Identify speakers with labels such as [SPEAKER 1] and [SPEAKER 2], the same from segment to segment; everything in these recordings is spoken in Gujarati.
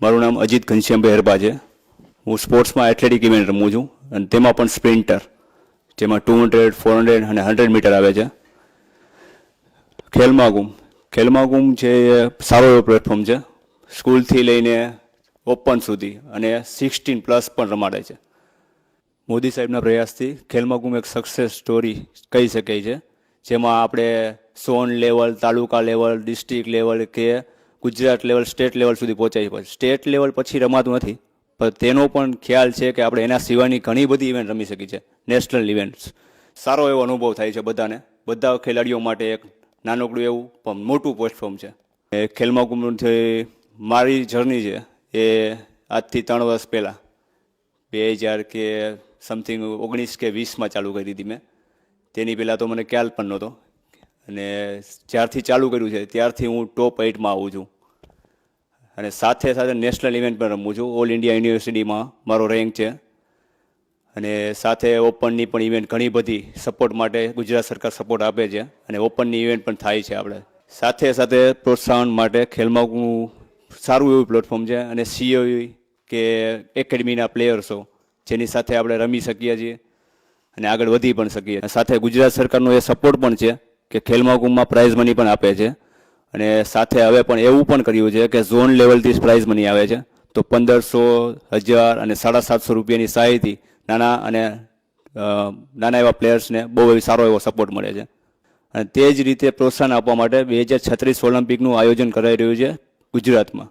[SPEAKER 1] મારું નામ અજીત ઘનશ્યામભાઈ હરબા છે. હું સ્પોર્ટ્સમાં એથ્લેટિક ઇવેન્ટ રમું છું અને તેમાં પણ સ્પ્રિન્ટર, જેમાં ટુ હંડ્રેડ, ફોર હંડ્રેડ અને હંડ્રેડ મીટર આવે છે. ખેલમાગુમ. ખેલમાગુમ છે એ સારો એવો પ્લેટફોર્મ છે. સ્કૂલથી લઈને ઓપન સુધી અને સિક્સટીન પ્લસ પણ રમાડે છે. મોદી સાહેબના પ્રયાસથી ખેલમાગુમ એક સક્સેસ સ્ટોરી કહી શકાય છે. જેમાં આપણે zone level taluka level district level કે ગુજરાત લેવલ, સ્ટેટ લેવલ સુધી પહોંચાઈ છે સ્ટેટ લેવલ પછી રમાતું નથી. પણ તેનો પણ ખ્યાલ છે કે આપણે એના સિવાયની ઘણી બધી ઇવેન્ટ રમી શકીએ છીએ નેશનલ ઇવેન્ટ્સ સારો એવો અનુભવ થાય છે બધાને. બધા ખેલાડીઓ માટે એક નાનકડું એવું પણ મોટું પ્લેટફોર્મ છે. એ ખેલમહાકુંભથી મારી જર્ની છે એ આજથી ત્રણ વર્ષ પહેલાં. બે હજાર કે સમથિંગ ઓગણીસ કે વીસમાં ચાલુ કરી હતી મેં. તેની પહેલાં તો મને ખ્યાલ પણ નહોતો. અને જ્યારથી ચાલુ કર્યું છે, ત્યારથી હું ટોપ એઇટમાં આવું છું. અને સાથે સાથે નેશનલ ઇવેન્ટ પણ રમું છું. ઓલ ઇન્ડિયા યુનિવર્સિટીમાં મારો રેન્ક છે. અને સાથે ઓપનની પણ ઇવેન્ટ ઘણી બધી સપોર્ટ માટે ગુજરાત સરકાર સપોર્ટ આપે છે અને ઓપનની ઇવેન્ટ પણ થાય છે આપણે. સાથે સાથે પ્રોત્સાહન માટે ખેલમાં સારું એવું પ્લેટફોર્મ છે અને સીઓઈ કે એકેડમીના પ્લેયર્સો જેની સાથે આપણે રમી શકીએ છીએ અને આગળ વધી પણ શકીએ સાથે ગુજરાત સરકારનો એ સપોર્ટ પણ છે. કે ખેલ મહાકુંભમાં પ્રાઇઝ મની પણ આપે છે. અને સાથે હવે પણ એવું પણ કર્યું છે કે ઝોન લેવલથી જ પ્રાઇઝ મની આવે છે. તો પંદરસો, હજાર અને સાડા સાતસો રૂપિયાની સહાયથી નાના અને નાના એવા પ્લેયર્સને બહુ એવી સારો એવો સપોર્ટ મળે છે. અને તે જ રીતે પ્રોત્સાહન આપવા માટે બે હજાર છત્રીસ ઓલિમ્પિકનું આયોજન કરાઈ રહ્યું છે ગુજરાતમાં.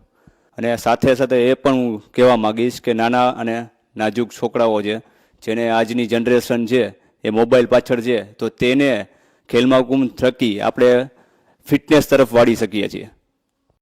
[SPEAKER 1] અને સાથે સાથે એ પણ હું કહેવા માગીશ કે નાના અને નાજુક છોકરાઓ છે, જેને આજની જનરેશન છે, એ મોબાઈલ પાછળ છે, તો તેને ખેલમહાકુંભ થકી આપણે ફિટનેસ તરફ વાળી શકીએ છીએ.